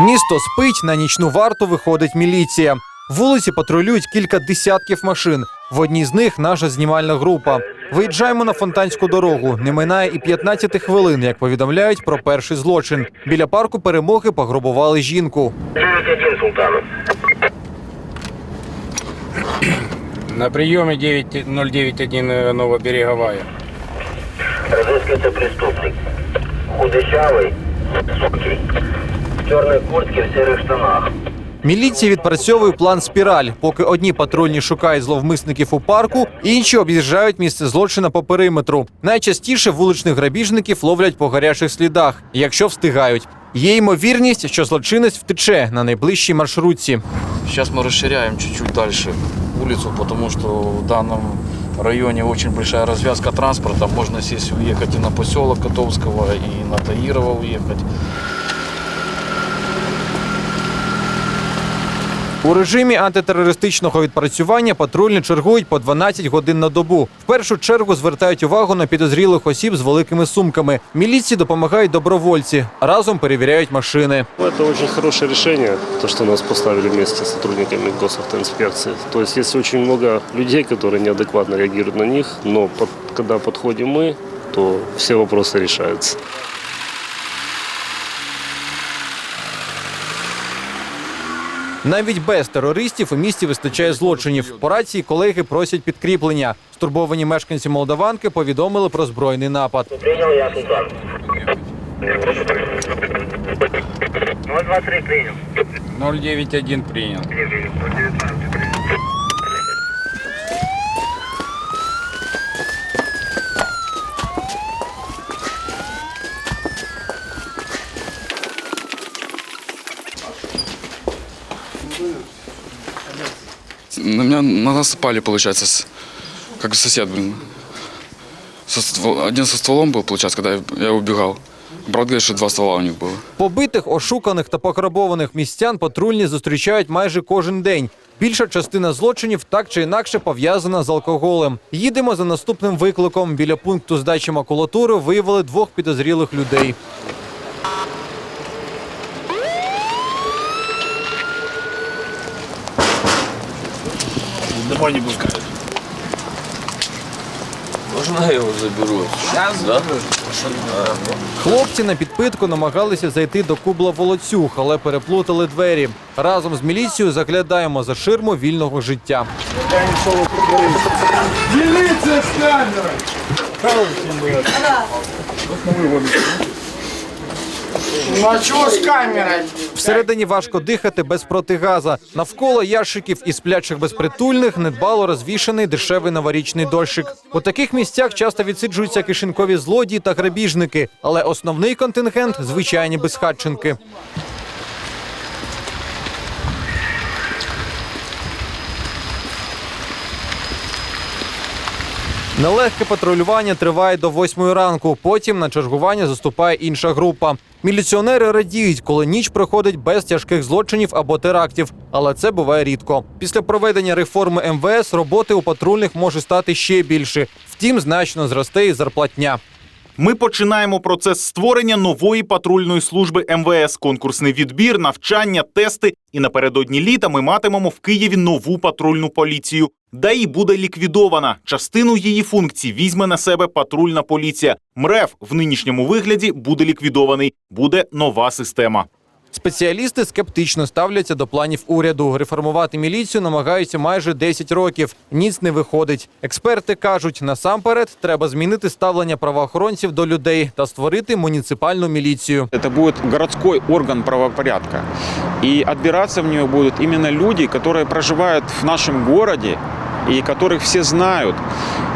Місто спить, на нічну варту виходить міліція. Вулиці патрулюють кілька десятків машин. В одній з них наша знімальна група. Виїжджаємо на фонтанську дорогу. Не минає і 15 хвилин, як повідомляють про перший злочин. Біля парку перемоги пограбували жінку. На приеме 9, 091 э, Новобереговая. Разыскивается преступник. Худощавый, высокий, в черной куртке, в серых штанах. Міліція відпрацьовує план спіраль. Поки одні патрульні шукають зловмисників у парку, інші об'їжджають місце злочину по периметру. Найчастіше вуличних грабіжників ловлять по гарячих слідах, якщо встигають. Є ймовірність, що злочинець втече на найближчій маршрутці. Сейчас мы расширяем чуть-чуть дальше улицу, потому что в данном районе очень большая развязка транспорта. Можно сесть уехать и на поселок Котовского, и на Таирова уехать. У режимі антитерористичного відпрацювання патрульні чергують по 12 годин на добу. В першу чергу звертають увагу на підозрілих осіб з великими сумками. Міліції допомагають добровольці. Разом перевіряють машини. Ну, Это очень хорошее решение, то, что нас поставили вместе с сотрудниками госавтоинспекции. То есть есть очень много людей, которые неадекватно реагируют на них, но под- когда подходим мы, то все вопросы решаются. Навіть без терористів у місті вистачає злочинів. По рації колеги просять підкріплення. Стурбовані мешканці Молдаванки повідомили про збройний напад. Прийняв я, Султан. 023 прийняв. 091 принял. На меня на нас напали, получается, как сосед, блин. Со ствол- один со стволом был, получается, когда я, убегал. Брат говорит, что два ствола у них было. Побитих, ошуканих та пограбованих містян патрульні зустрічають майже кожен день. Більша частина злочинів так чи інакше пов'язана з алкоголем. Їдемо за наступним викликом. Біля пункту здачі макулатури виявили двох підозрілих людей. Домой не пускают. Можно я его заберу? Сейчас? Да? Хлопці на підпитку намагалися зайти до кубла волоцюг, але переплутали двері. Разом з міліцією заглядаємо за ширму вільного життя. Всередині важко дихати без протигаза. Навколо ящиків і сплячих безпритульних недбало розвішаний дешевий новорічний дощик. У таких місцях часто відсиджуються кишенькові злодії та грабіжники, але основний контингент звичайні безхатченки. Нелегке патрулювання триває до восьмої ранку. Потім на чергування заступає інша група. Міліціонери радіють, коли ніч проходить без тяжких злочинів або терактів, але це буває рідко. Після проведення реформи МВС роботи у патрульних може стати ще більше. Втім, значно зросте і зарплатня. Ми починаємо процес створення нової патрульної служби МВС, конкурсний відбір, навчання, тести. І напередодні літа ми матимемо в Києві нову патрульну поліцію. ДАІ буде ліквідована. Частину її функцій візьме на себе патрульна поліція. МРЕФ в нинішньому вигляді буде ліквідований. Буде нова система. Спеціалісти скептично ставляться до планів уряду. Реформувати міліцію намагаються майже 10 років. Ніц не виходить. Експерти кажуть, насамперед треба змінити ставлення правоохоронців до людей та створити муніципальну міліцію. Это будет городской орган правопорядка. И отбираться в нее будут именно люди, которые проживают в нашем городе и которых все знают,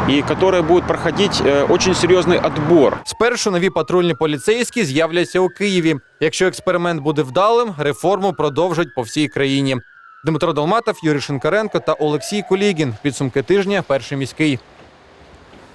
и которые будут проходить э, очень серьезный отбор. Спершу нові патрульні поліцейські з'являться у Києві. Якщо експеримент буде вдалим, реформу продовжать по всій країні. Дмитро Долматов, Юрій Шинкаренко та Олексій Кулігін. Підсумки тижня. Перший міський.